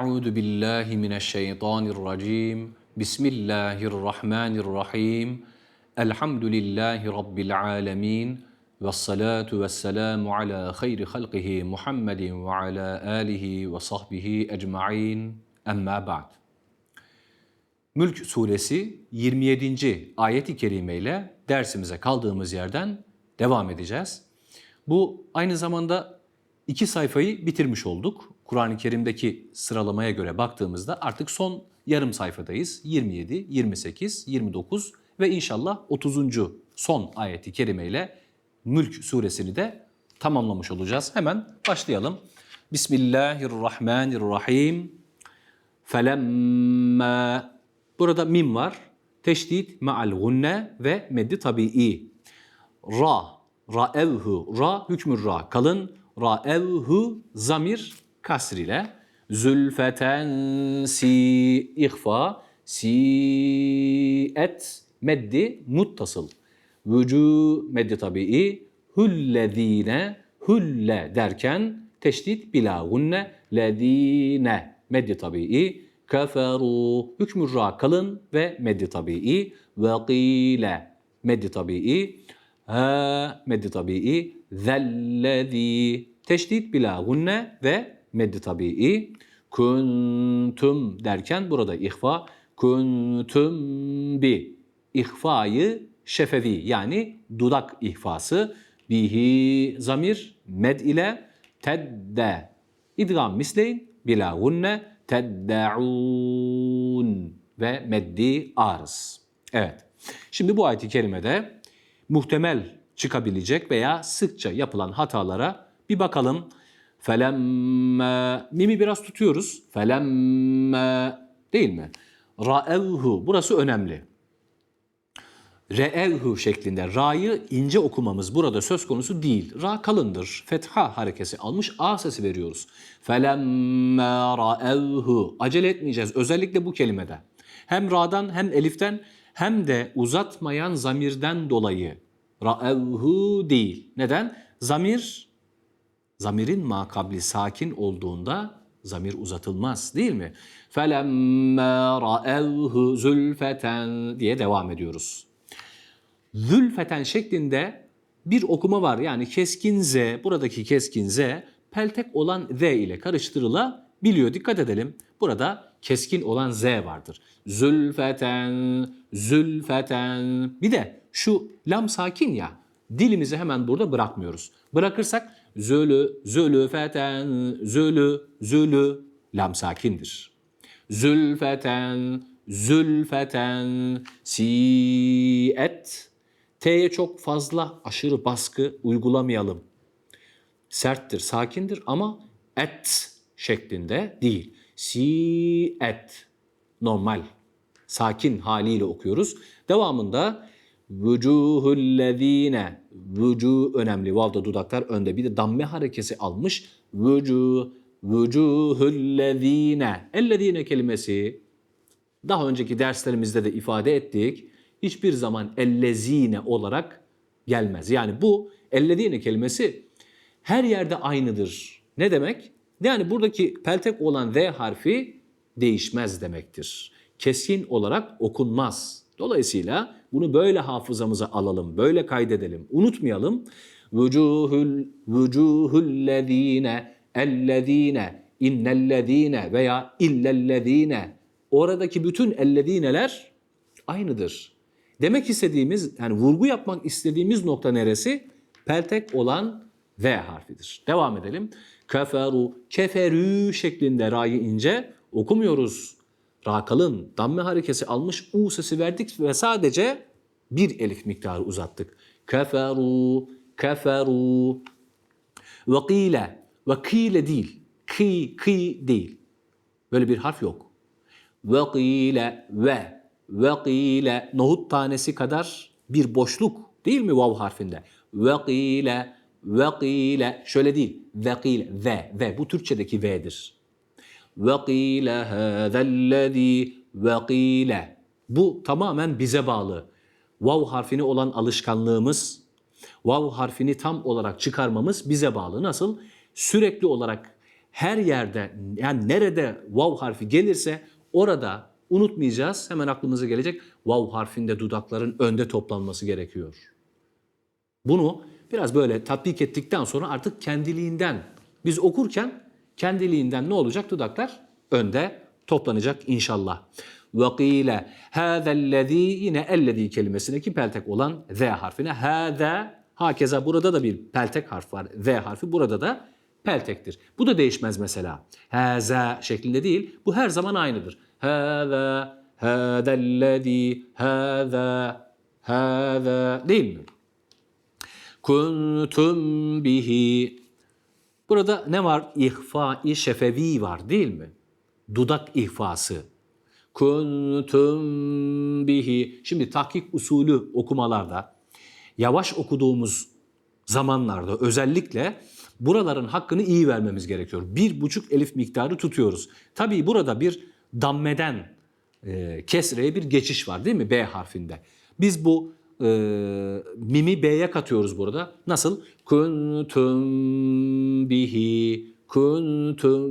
Euzu billahi mineşşeytanirracim. Bismillahirrahmanirrahim. Elhamdülillahi rabbil alamin. Ve salatu ve selamu ala hayri halqihi Muhammedin ve ala alihi ve sahbihi ecmain. Emma ba'd. Mülk suresi 27. ayeti kerime ile dersimize kaldığımız yerden devam edeceğiz. Bu aynı zamanda iki sayfayı bitirmiş olduk. Kur'an-ı Kerim'deki sıralamaya göre baktığımızda artık son yarım sayfadayız. 27, 28, 29 ve inşallah 30. son ayeti kerime ile Mülk suresini de tamamlamış olacağız. Hemen başlayalım. Bismillahirrahmanirrahim. Felemma Burada mim var. Teşdid ma'al gunne ve meddi tabii. Ra, ra'evhu, ra hükmü ra kalın. Ra'evhu zamir kasr ile. Zülfeten si ihfa, si et meddi muttasıl. Vücu meddi tabii. Hüllezine, hülle derken teşdid bila gunne, ledine meddi tabii keferu hükmü ra kalın ve meddi tabii ve qile meddi tabii ha meddi tabii zellezi teşdid bila gunne ve meddi tabii. Kuntum derken burada ihfa. Kuntum bi. İhfayı şefevi yani dudak ihfası. Bihi zamir med ile tedde. İdgam misleyin. Bila gunne teddaun ve meddi arız. Evet. Şimdi bu ayet-i kerimede muhtemel çıkabilecek veya sıkça yapılan hatalara bir bakalım. Felemme mimi biraz tutuyoruz. Felemme değil mi? Ra'evhu burası önemli. Re'evhu şeklinde ra'yı ince okumamız burada söz konusu değil. Ra kalındır. Fetha harekesi almış A sesi veriyoruz. Felemme ra'evhu. Acele etmeyeceğiz özellikle bu kelimede. Hem ra'dan hem eliften hem de uzatmayan zamirden dolayı ra'evhu değil. Neden? Zamir, zamirin makabli sakin olduğunda zamir uzatılmaz değil mi? Felemme ra'evhu zülfeten diye devam ediyoruz. Zülfeten şeklinde bir okuma var. Yani keskin Z, buradaki keskin Z peltek olan Z ile karıştırılabiliyor. Dikkat edelim. Burada keskin olan Z vardır. Zülfeten, zülfeten. Bir de şu lam sakin ya. Dilimizi hemen burada bırakmıyoruz. Bırakırsak zölü, zülfeten, zölü, zölü lam sakindir. Zülfeten, zülfeten, si'et, T'ye çok fazla aşırı baskı uygulamayalım. Serttir, sakindir ama et şeklinde değil. Si et normal, sakin haliyle okuyoruz. Devamında vücuhullezine vücu önemli. Vavda dudaklar önde. Bir de damme harekesi almış. Vücu vücuhullezine. Ellezine kelimesi daha önceki derslerimizde de ifade ettik hiçbir zaman ellezine olarak gelmez. Yani bu ellezine kelimesi her yerde aynıdır. Ne demek? Yani buradaki peltek olan Z harfi değişmez demektir. Keskin olarak okunmaz. Dolayısıyla bunu böyle hafızamıza alalım, böyle kaydedelim, unutmayalım. Vücuhul vücuhullezine ellezine innellezine veya illellezine oradaki bütün ellezineler aynıdır. Demek istediğimiz yani vurgu yapmak istediğimiz nokta neresi? Peltek olan V harfidir. Devam edelim. Keferu, keferü şeklinde ra'yı ince okumuyoruz. Ra kalın, damme harekesi almış U sesi verdik ve sadece bir elif miktarı uzattık. Keferu, keferu. Ve kile. Ve kile değil. Ki, ki değil. Böyle bir harf yok. Ve kile ve ve kile nohut tanesi kadar bir boşluk değil mi vav harfinde? Ve kile ve kile şöyle değil. Ve kile ve ve bu Türkçedeki ve'dir. Kile hâzellezî ve kile. Bu tamamen bize bağlı. Vav harfini olan alışkanlığımız, vav harfini tam olarak çıkarmamız bize bağlı. Nasıl? Sürekli olarak her yerde yani nerede vav harfi gelirse orada unutmayacağız. Hemen aklımıza gelecek vav harfinde dudakların önde toplanması gerekiyor. Bunu biraz böyle tatbik ettikten sonra artık kendiliğinden biz okurken kendiliğinden ne olacak? Dudaklar önde toplanacak inşallah. وَقِيلَ هَذَا الَّذ۪ي yine ellezî kelimesindeki peltek olan Z harfine hâzâ hakeza burada da bir peltek harf var. Z harfi burada da peltektir. Bu da değişmez mesela. Hâzâ şeklinde değil. Bu her zaman aynıdır. Hâzâ, hâzellezî, hâzâ, hâzâ değil mi? kuntum bihi. Burada ne var? İhfa-i şefevi var değil mi? Dudak ihfası. Kuntum bihi. Şimdi tahkik usulü okumalarda yavaş okuduğumuz zamanlarda özellikle buraların hakkını iyi vermemiz gerekiyor. Bir buçuk elif miktarı tutuyoruz. Tabii burada bir dammeden e, kesreye bir geçiş var değil mi B harfinde? Biz bu e, mimi B'ye katıyoruz burada. Nasıl? Kuntum bihi, kuntum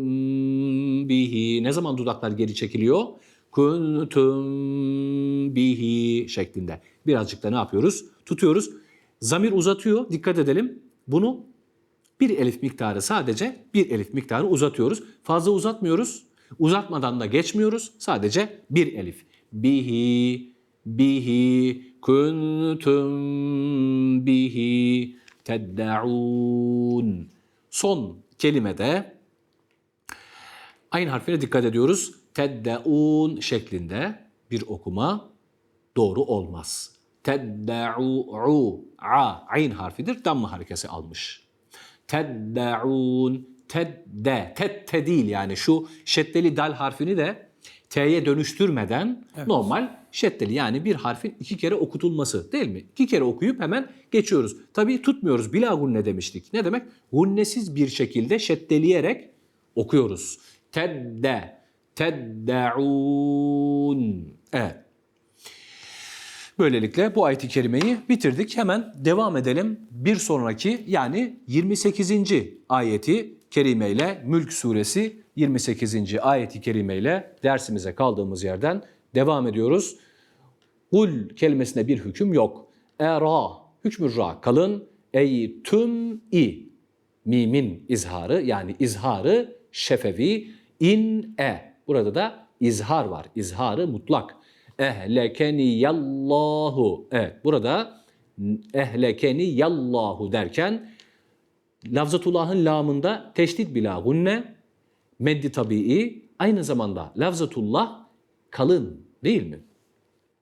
bihi. Ne zaman dudaklar geri çekiliyor? Kuntum bihi şeklinde. Birazcık da ne yapıyoruz? Tutuyoruz. Zamir uzatıyor. Dikkat edelim. Bunu bir elif miktarı sadece bir elif miktarı uzatıyoruz. Fazla uzatmıyoruz. Uzatmadan da geçmiyoruz. Sadece bir elif. Bihi, bihi, kuntum bihi teddaun. Son kelimede aynı harfine dikkat ediyoruz. Teddaun şeklinde bir okuma doğru olmaz. Tedda'u a ayn harfidir. Damme harekesi almış. Tedda'un tedde tette değil yani şu şeddeli dal harfini de t'ye dönüştürmeden normal şeddeli yani bir harfin iki kere okutulması değil mi? İki kere okuyup hemen geçiyoruz. Tabii tutmuyoruz. Bila gunne demiştik. Ne demek? Gunnesiz bir şekilde şeddeleyerek okuyoruz. Tedde, tedde'un. Evet. Böylelikle bu ayet-i kerimeyi bitirdik. Hemen devam edelim. Bir sonraki yani 28. ayeti kerimeyle Mülk suresi 28. ayeti kerimeyle dersimize kaldığımız yerden devam ediyoruz. Kul kelimesine bir hüküm yok. Era, hükmü ra kalın. Ey tüm i, mimin izharı yani izharı şefevi. in e, burada da izhar var. İzharı mutlak. Ehlekeni yallahu. Evet burada ehlekeni yallahu derken lafzatullahın lamında teşdid bila gunne, meddi tabii, aynı zamanda lafzatullah kalın değil mi?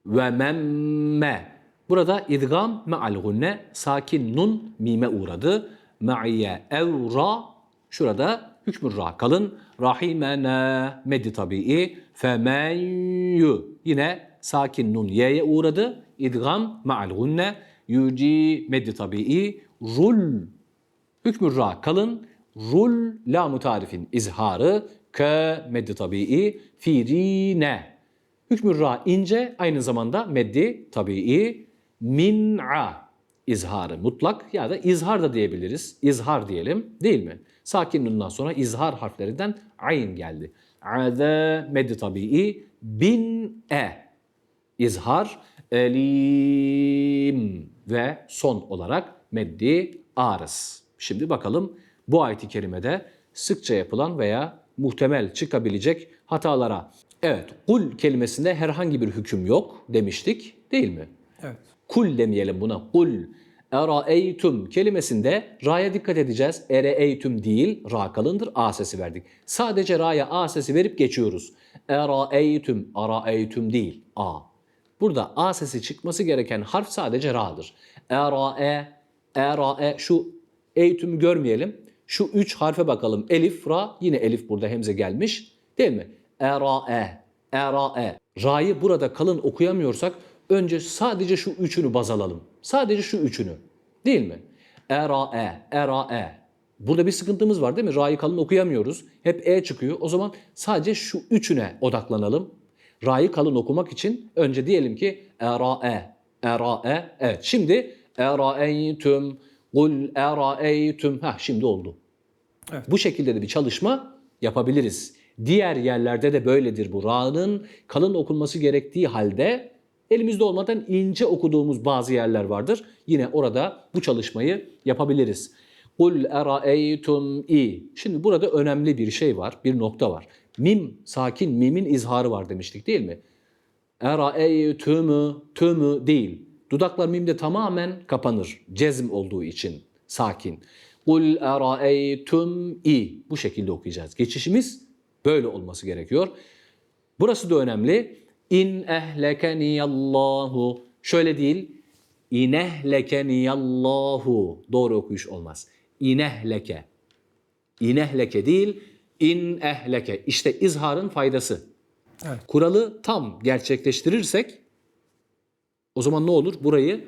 Ve memme. Burada idgam me'al gunne, sakin nun mime uğradı. Me'ye evra, şurada hükmü ra kalın. Rahimena meddi tabii, femen. Yine sakin nun y'ye uğradı. İdgam me'al gunne, yuci meddi tabii, rul Hükmü ra kalın, rul la tarifin izharı, ke meddi tabii, firine. Hükmü ra ince, aynı zamanda meddi tabii, min'a izharı mutlak ya da izhar da diyebiliriz. İzhar diyelim değil mi? Sakin nundan sonra izhar harflerinden ayn geldi. Ade meddi tabii, bin e izhar, elim ve son olarak meddi arız. Şimdi bakalım bu ayet-i kerimede sıkça yapılan veya muhtemel çıkabilecek hatalara. Evet, kul kelimesinde herhangi bir hüküm yok demiştik değil mi? Evet. Kul demeyelim buna. Kul. Eraeytum kelimesinde ra'ya dikkat edeceğiz. Ereeytum değil, ra kalındır, a sesi verdik. Sadece ra'ya a sesi verip geçiyoruz. Eraeytum, araeytum değil, a. Burada a sesi çıkması gereken harf sadece ra'dır. Erae, E, ra, e. Şu eğitimi görmeyelim. Şu üç harfe bakalım. Elif, ra. Yine elif burada hemze gelmiş. Değil mi? E, ra, e. E, ra, e. Ra'yı burada kalın okuyamıyorsak önce sadece şu üçünü baz alalım. Sadece şu üçünü. Değil mi? E, ra, e. E, ra, e. Burada bir sıkıntımız var değil mi? Ra'yı kalın okuyamıyoruz. Hep E çıkıyor. O zaman sadece şu üçüne odaklanalım. Ra'yı kalın okumak için önce diyelim ki era'e, era'e. Evet şimdi era'eytüm, kul era'eytüm. Ha şimdi oldu. Bu şekilde de bir çalışma yapabiliriz. Diğer yerlerde de böyledir bu. Ra'nın kalın okunması gerektiği halde elimizde olmadan ince okuduğumuz bazı yerler vardır. Yine orada bu çalışmayı yapabiliriz. Kul eraeytum i. Şimdi burada önemli bir şey var, bir nokta var. Mim, sakin mimin izharı var demiştik değil mi? Eraeytümü, tümü değil. Dudaklar mimde tamamen kapanır. Cezm olduğu için sakin. Kul eraeytum i. Bu şekilde okuyacağız. Geçişimiz böyle olması gerekiyor. Burası da önemli. İn ehlekeniyallahu. Şöyle değil. İnehlekeniyallahu. Doğru okuyuş olmaz. İnehleke. İnehleke değil, in ehleke. İşte izharın faydası. Evet. Kuralı tam gerçekleştirirsek o zaman ne olur? Burayı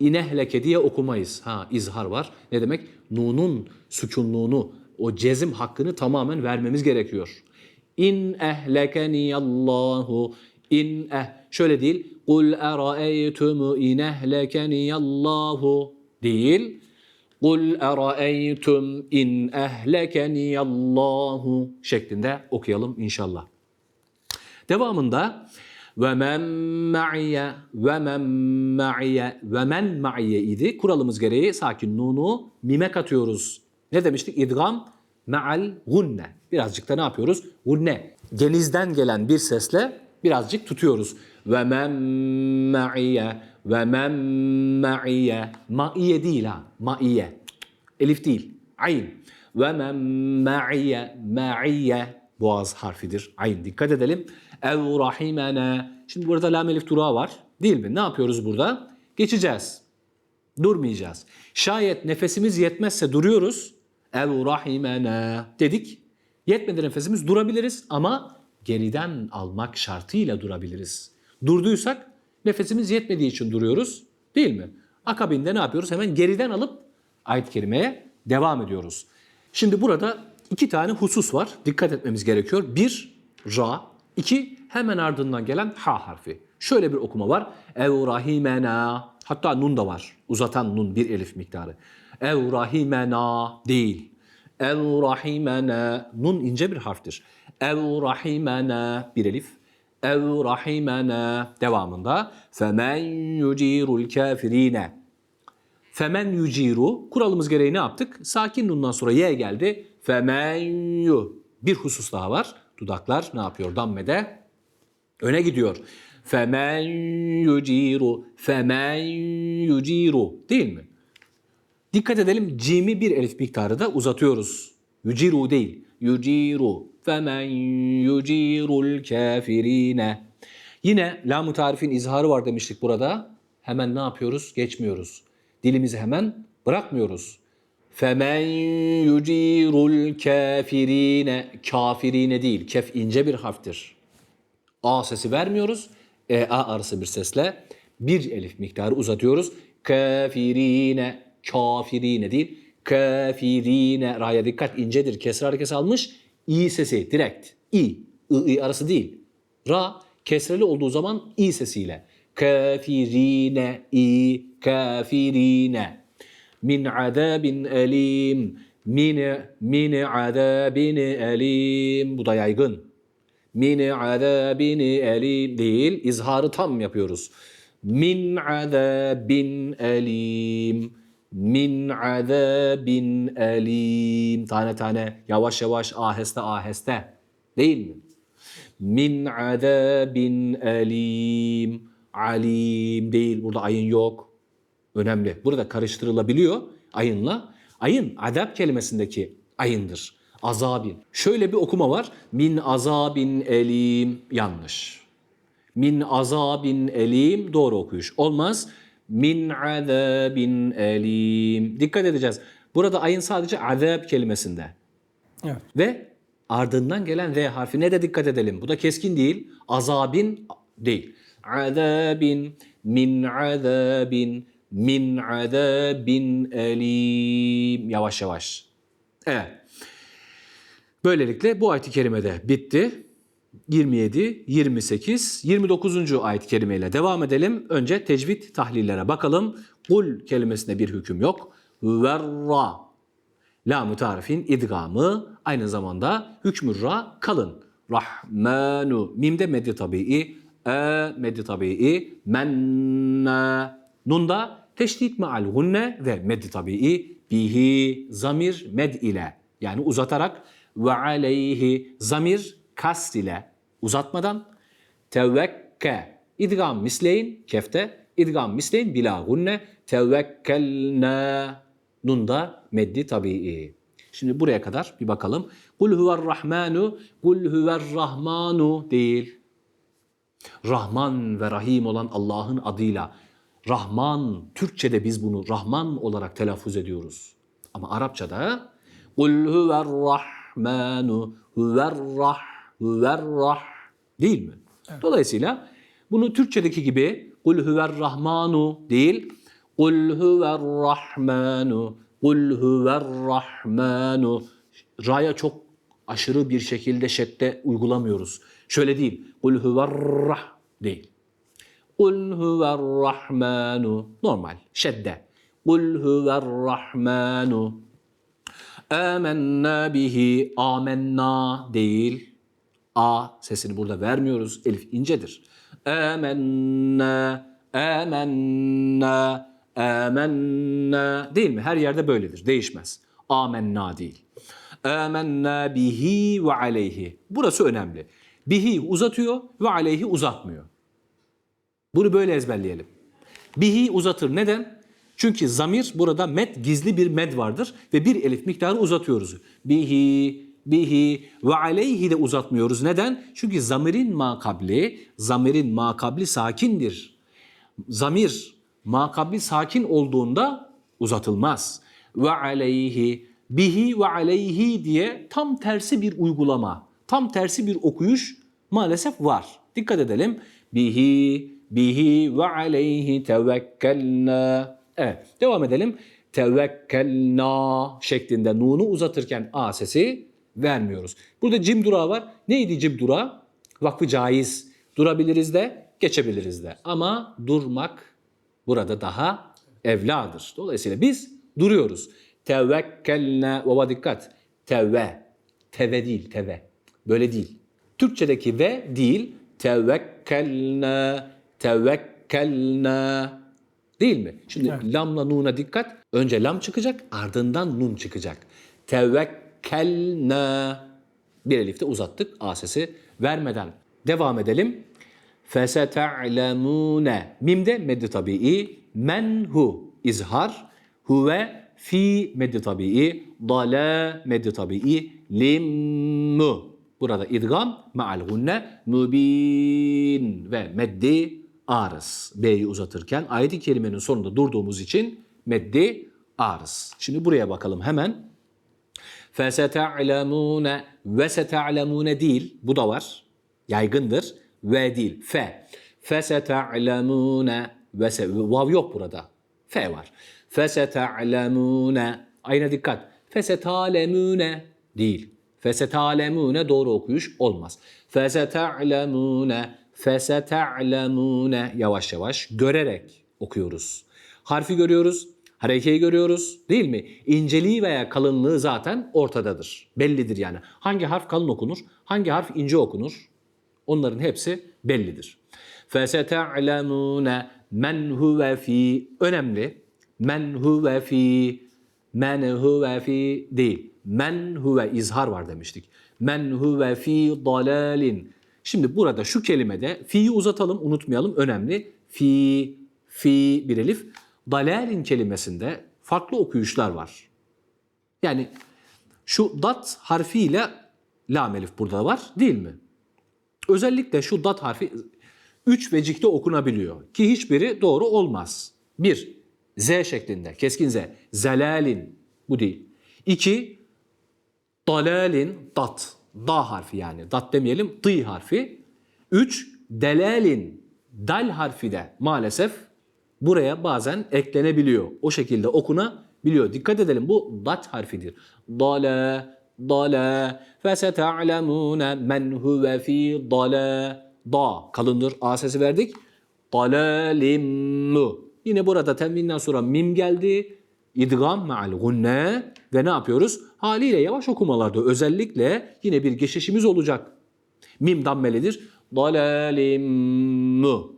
inehleke diye okumayız. Ha izhar var. Ne demek? Nunun sükunluğunu, o cezim hakkını tamamen vermemiz gerekiyor. İn ehlekeniyallahu in eh şöyle değil. Kul eraeytum in ehlekeniyallahu değil. Kul eraeytum in ehlekeniyallahu şeklinde okuyalım inşallah. Devamında ve men ma'iye ve men ma'iye ve men ma'iye idi. Kuralımız gereği sakin nunu mime katıyoruz. Ne demiştik? İdgam ma'al gunne. Birazcık da ne yapıyoruz? Gunne. Genizden gelen bir sesle birazcık tutuyoruz. Ve men ma'iye ve men ma'iye. Ma'iye değil ha. Ma'iye. Elif değil. Ayn. Ve men ma'iye. Ma'iye. Boğaz harfidir. Ayn. Dikkat edelim. Ev rahimena. Şimdi burada lam elif durağı var. Değil mi? Ne yapıyoruz burada? Geçeceğiz. Durmayacağız. Şayet nefesimiz yetmezse duruyoruz. Ev rahimena dedik. Yetmedi nefesimiz durabiliriz ama geriden almak şartıyla durabiliriz. Durduysak nefesimiz yetmediği için duruyoruz değil mi? Akabinde ne yapıyoruz? Hemen geriden alıp ayet kerimeye devam ediyoruz. Şimdi burada iki tane husus var. Dikkat etmemiz gerekiyor. Bir, ra. İki hemen ardından gelen ha harfi. Şöyle bir okuma var. Ev rahimena. Hatta nun da var. Uzatan nun bir elif miktarı. Ev rahimena değil. Ev rahimena. Nun ince bir harftir. Ev rahimena bir elif. Ev rahimena devamında. Femen yucirul kafirine. Femen yuciru. Kuralımız gereği ne yaptık? Sakin nundan sonra ye geldi. Femen yu. Bir husus daha var. Dudaklar ne yapıyor? Dammede öne gidiyor. Femen yuciru. Femen yuciru. Değil mi? Dikkat edelim cimi bir elif miktarı da uzatıyoruz. Yuciru değil. Yuciru. Femen yucirul kafirine. Yine lam-ı tarifin izharı var demiştik burada. Hemen ne yapıyoruz? Geçmiyoruz. Dilimizi hemen bırakmıyoruz. Femen yucirul kafirine. Kafirine değil. Kef ince bir harftir. A sesi vermiyoruz. E, A arası bir sesle bir elif miktarı uzatıyoruz. Kafirine, kafirine değil. Kafirine. Ra'ya dikkat incedir. Kesra harekesi almış. İ sesi direkt. İ. I, I arası değil. Ra kesreli olduğu zaman İ sesiyle. Kafirine, İ, kafirine. Min azabin elim. Min, min azabin elim. Bu da yaygın min azabin elim değil. İzharı tam yapıyoruz. Min azabin elim. Min azabin elim. Tane tane yavaş yavaş aheste aheste. Değil mi? Min azabin elim. Alim değil. Burada ayın yok. Önemli. Burada karıştırılabiliyor ayınla. Ayın adab kelimesindeki ayındır azabin. Şöyle bir okuma var. Min azabin elim yanlış. Min azabin elim doğru okuyuş. Olmaz. min azabin elim. Dikkat edeceğiz. Burada ayın sadece azab kelimesinde. Evet. Ve ardından gelen V harfine de dikkat edelim. Bu da keskin değil. Azabin değil. Azabin, min azabin, min azabin elim. Yavaş yavaş. Evet. Böylelikle bu ayet-i kerime de bitti. 27, 28, 29. ayet-i kerimeyle devam edelim. Önce tecvid tahlillere bakalım. Kul kelimesinde bir hüküm yok. Verra La tarifin idgamı aynı zamanda hükmü ra kalın. Rahmanu mimde meddi tabii, e meddi tabii, menna nunda teşdit me'al gunne ve meddi tabii bihi zamir med ile yani uzatarak ve aleyhi zamir kast ile uzatmadan tevekke idgam misleyin kefte idgam misleyin bila gunne tevekkelna Nunda meddi tabii. Şimdi buraya kadar bir bakalım. Kul huver rahmanu, kul huver rahmanu değil. Rahman ve Rahim olan Allah'ın adıyla. Rahman, Türkçe'de biz bunu Rahman olarak telaffuz ediyoruz. Ama Arapçada kul huver rahmanu, huver rah, huver rah değil mi? Dolayısıyla bunu Türkçedeki gibi kul huver rahmanu değil, Kul huver rahmanu, kul huver rahmanu. Ra'ya çok aşırı bir şekilde şedde uygulamıyoruz. Şöyle değil. Kul huver rah değil. Kul huver rahmanu. Normal. Şedde. Kul huver rahmanu. Amenna bihi. Amenna değil. A sesini burada vermiyoruz. Elif incedir. Amenna. Amenna. Amenna değil mi? Her yerde böyledir. Değişmez. Amenna değil. Amenna bihi ve aleyhi. Burası önemli. Bihi uzatıyor ve aleyhi uzatmıyor. Bunu böyle ezberleyelim. Bihi uzatır. Neden? Çünkü zamir burada med gizli bir med vardır ve bir elif miktarı uzatıyoruz. Bihi, bihi ve aleyhi de uzatmıyoruz. Neden? Çünkü zamirin makabli, zamirin makabli sakindir. Zamir makabli sakin olduğunda uzatılmaz. Ve aleyhi, bihi ve aleyhi diye tam tersi bir uygulama, tam tersi bir okuyuş maalesef var. Dikkat edelim. Bihi, bihi ve aleyhi tevekkelna. Evet, devam edelim. Tevekkelna şeklinde nunu uzatırken a sesi vermiyoruz. Burada cim durağı var. Neydi cim durağı? Vakfı caiz. Durabiliriz de, geçebiliriz de. Ama durmak burada daha evladır. Dolayısıyla biz duruyoruz. Tevekkelne, baba dikkat. Tevve, teve değil, teve. Böyle değil. Türkçedeki ve değil, tevekkelne, tevekkelne. Değil mi? Şimdi lamla nuna dikkat. Önce lam çıkacak, ardından nun çıkacak. Tevekkelne. Bir elifte uzattık a sesi vermeden. Devam edelim. Feseta'lemune. Mimde meddi tabii. Men hu izhar. Huve fi meddi tabii. Dala meddi tabii. Limmu. Burada idgam ma'al gunne mubin ve meddi arız. B'yi uzatırken ayet-i kerimenin sonunda durduğumuz için meddi arız. Şimdi buraya bakalım hemen. Ve seta'lemune değil. Bu da var. Yaygındır. Ve değil. Fe. Se. Vav yok burada. Fe var. Feseta'lemune. Ayna dikkat. Feseta'lemune değil. Feseta'lemune doğru okuyuş olmaz. Feseta'lemune fesete'lemune yavaş yavaş görerek okuyoruz. Harfi görüyoruz, harekeyi görüyoruz değil mi? İnceliği veya kalınlığı zaten ortadadır. Bellidir yani. Hangi harf kalın okunur, hangi harf ince okunur? Onların hepsi bellidir. Fesete'lemune men huve fi önemli. Men huve fi men huve fi değil. Men huve izhar var demiştik. Men huve fi dalalin Şimdi burada şu kelimede fi'yi uzatalım unutmayalım önemli. Fi fi bir elif. Dalalin kelimesinde farklı okuyuşlar var. Yani şu dat harfiyle lam elif burada var değil mi? Özellikle şu dat harfi üç vecikte okunabiliyor ki hiçbiri doğru olmaz. Bir, Z şeklinde, keskin Z. Zelalin, bu değil. İki, dalalin, dat. Da harfi yani. Dat demeyelim, dı harfi. Üç, delalin, dal harfi de maalesef buraya bazen eklenebiliyor. O şekilde okunabiliyor. Dikkat edelim bu dat harfidir. Dala, dala, feseta'lemune men huve fi dala. Da kalındır. A sesi verdik. Dalalimmu. Yine burada tenvinden sonra mim geldi. İdgam ma'al gunne ve ne yapıyoruz? Haliyle yavaş okumalarda özellikle yine bir geçişimiz olacak. Mim dammelidir. Dalalimmu.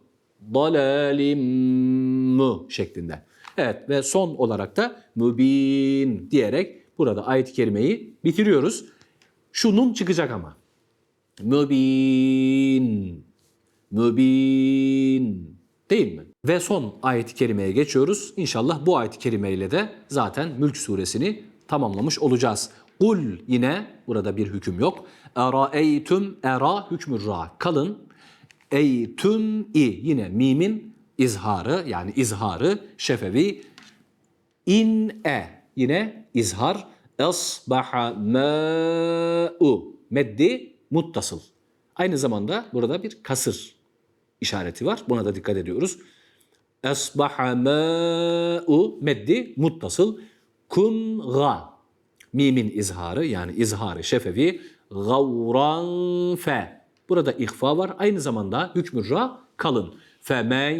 Dalalimmu şeklinde. Evet ve son olarak da mübin diyerek burada ayet-i kerimeyi bitiriyoruz. Şu nun çıkacak ama. Mübin. Mübin. Değil mi? Ve son ayet-i kerimeye geçiyoruz. İnşallah bu ayet-i kerimeyle de zaten Mülk suresini tamamlamış olacağız. Kul yine burada bir hüküm yok. Eraeytüm era hükmü ra. Kalın. Eytüm i yine mimin izharı yani izharı şefevi. İn e yine izhar. Esbaha ma'u meddi muttasıl. Aynı zamanda burada bir kasır işareti var. Buna da dikkat ediyoruz. Esbaha ma'u meddi muttasıl. Kun ga. Mimin izharı yani izharı şefevi. Gavran fe. Burada ihfa var. Aynı zamanda hükmü ra kalın. Femen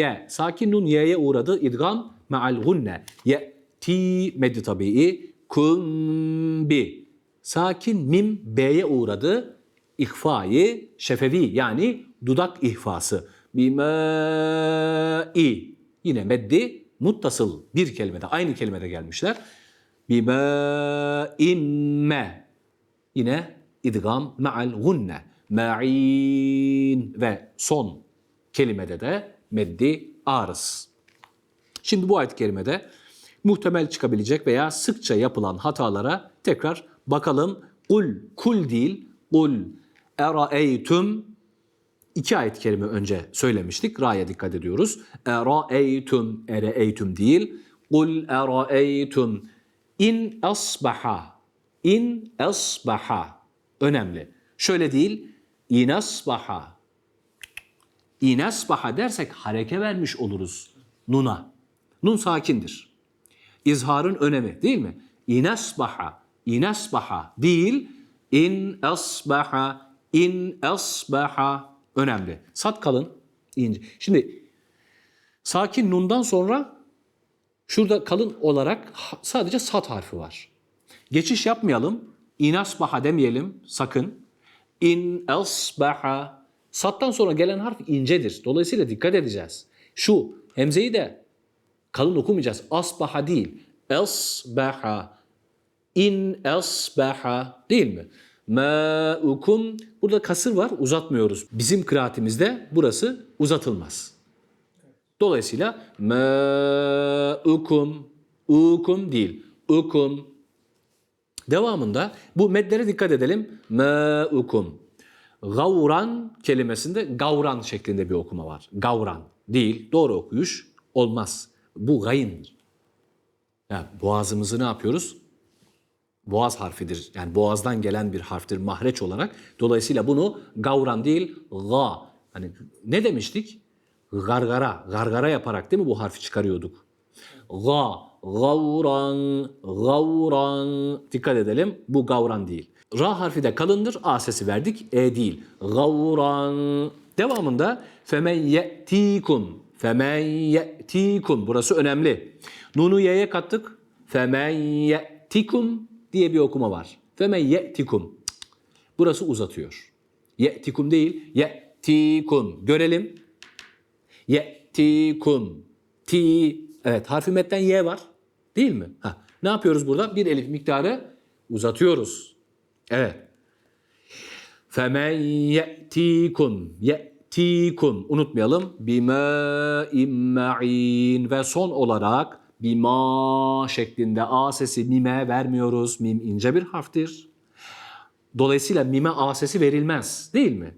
ye. Sakin nun ye'ye uğradı. İdgam ma'al gunne. Ye ti meddi tabii. Kun bi. Sakin mim b'ye uğradı. İhfayı şefevi yani dudak ihfası. Bimâ'i. Yine meddi muttasıl bir kelimede aynı kelimede gelmişler. Bimâ'imme. Yine idgam ma'al gunne. Ma'in ve son kelimede de meddi arız. Şimdi bu ayet-i kerimede muhtemel çıkabilecek veya sıkça yapılan hatalara tekrar bakalım. Kul, kul değil, kul eraeytüm iki ayet-i önce söylemiştik. Ra'ya dikkat ediyoruz. Eraeytüm, ereeytüm değil. Kul eraeytüm in asbaha, in asbaha. Önemli. Şöyle değil, in asbaha. İn asbaha dersek hareke vermiş oluruz nuna. Nun sakindir. İzharın önemi değil mi? İn asbaha, in asbaha değil, in asbaha, in asbaha önemli. Sat kalın, ince. Şimdi sakin nundan sonra şurada kalın olarak sadece sat harfi var. Geçiş yapmayalım. İn asbaha demeyelim sakın. İn asbaha. Sattan sonra gelen harf incedir. Dolayısıyla dikkat edeceğiz. Şu hemzeyi de kalın okumayacağız. Asbaha değil. Asbaha. İn asbaha değil mi? Ma'ukum. Burada kasır var uzatmıyoruz. Bizim kıraatimizde burası uzatılmaz. Dolayısıyla ma'ukum. Ukum değil. Ukum. Devamında bu medlere dikkat edelim. Ma'ukum. Gavran kelimesinde gavran şeklinde bir okuma var. Gavran değil. Doğru okuyuş olmaz. Bu gayındır. Yani boğazımızı ne yapıyoruz? Boğaz harfidir. Yani boğazdan gelen bir harftir mahreç olarak. Dolayısıyla bunu gavran değil ga. Hani ne demiştik? Gargara, gargara yaparak değil mi bu harfi çıkarıyorduk? Ga, gavran, gavran. Dikkat edelim bu gavran değil. Ra harfi de kalındır. A sesi verdik. E değil. Gavran. Devamında femen ye'tikum. Femen ye'tikum. Burası önemli. Nunu ye'ye kattık. Femen ye'tikum diye bir okuma var. Femen ye'tikum. Burası uzatıyor. Ye'tikum değil. Ye'tikum. Görelim. Ye'tikum. Ti. Evet harfi metten ye var. Değil mi? Ha. Ne yapıyoruz burada? Bir elif miktarı uzatıyoruz. Evet. Femen ye'tikum. Ye'tikum. Unutmayalım. Bima imma'in. Ve son olarak bima şeklinde a sesi mime vermiyoruz. Mim ince bir harftir. Dolayısıyla mime a sesi verilmez. Değil mi?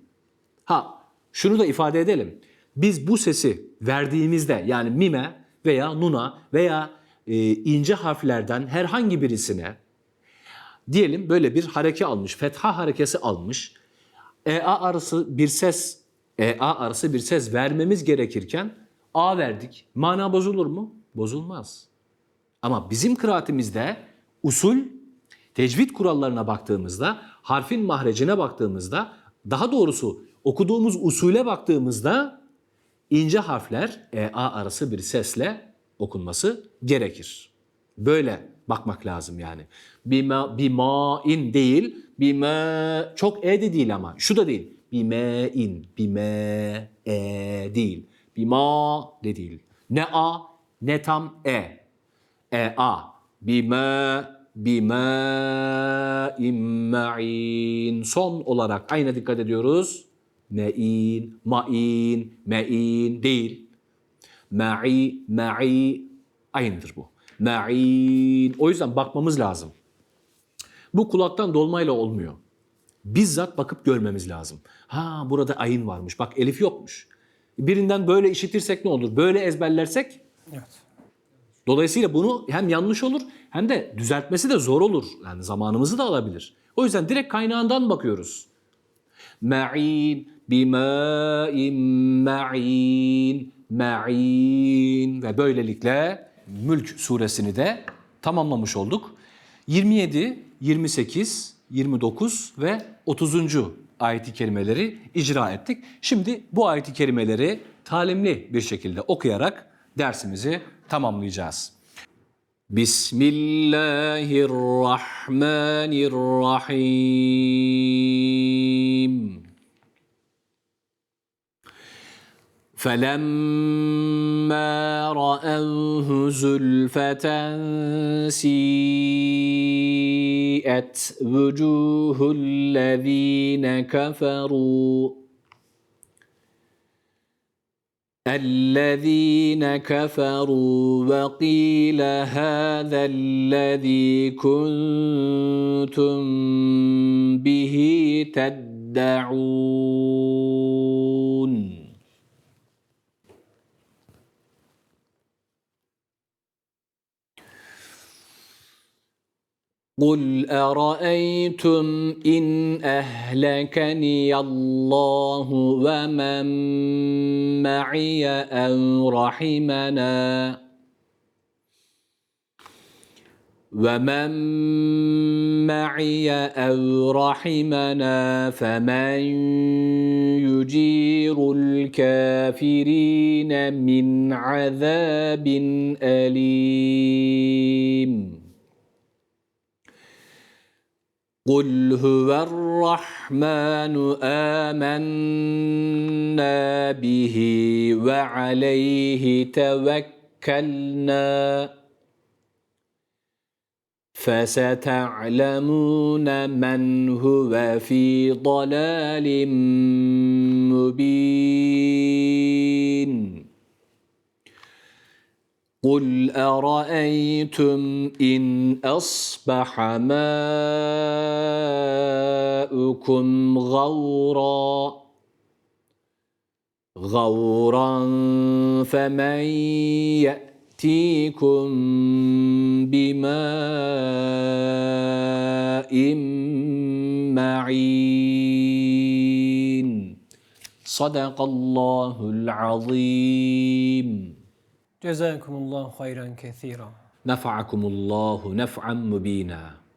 Ha şunu da ifade edelim. Biz bu sesi verdiğimizde yani mime veya nuna veya e, ince harflerden herhangi birisine diyelim böyle bir hareke almış, fetha harekesi almış. EA arası bir ses, EA arası bir ses vermemiz gerekirken A verdik. Mana bozulur mu? Bozulmaz. Ama bizim kıraatimizde usul, tecvid kurallarına baktığımızda, harfin mahrecine baktığımızda, daha doğrusu okuduğumuz usule baktığımızda ince harfler EA arası bir sesle okunması gerekir. Böyle bakmak lazım yani. Bima, bima'in değil, bime çok e de değil ama şu da değil. Bime'in, bime, e değil. Bima de değil. Ne a, ne tam e. E a. Bime, bime, imma'in. Son olarak aynı dikkat ediyoruz. Me'in, ma'in, me'in değil. Ma'i, ma'i aynıdır bu. Ma'in. O yüzden bakmamız lazım. Bu kulaktan dolmayla olmuyor. Bizzat bakıp görmemiz lazım. Ha burada ayın varmış. Bak elif yokmuş. Birinden böyle işitirsek ne olur? Böyle ezberlersek Evet. Dolayısıyla bunu hem yanlış olur hem de düzeltmesi de zor olur. Yani zamanımızı da alabilir. O yüzden direkt kaynağından bakıyoruz. Ma'in, bima'in, ma'in, ma'in ve böylelikle Mülk suresini de tamamlamış olduk. 27, 28, 29 ve 30. ayeti kerimeleri icra ettik. Şimdi bu ayeti kerimeleri talimli bir şekilde okuyarak dersimizi tamamlayacağız. Bismillahirrahmanirrahim. فلما رأوه زلفة سيئت وجوه الذين كفروا الذين كفروا وقيل هذا الذي كنتم به تدعون. قل أرأيتم إن أهلكني الله ومن معي أو رحمنا ومن معي أو رحمنا فمن يجير الكافرين من عذاب أليم قل هو الرحمن آمنا به وعليه توكلنا فستعلمون من هو في ضلال مبين قل أرأيتم إن أصبح ماؤكم غورا غورا فمن يأتيكم بماء معين صدق الله العظيم جزاكم الله خيرا كثيرا. نفعكم الله نفعا مبينا.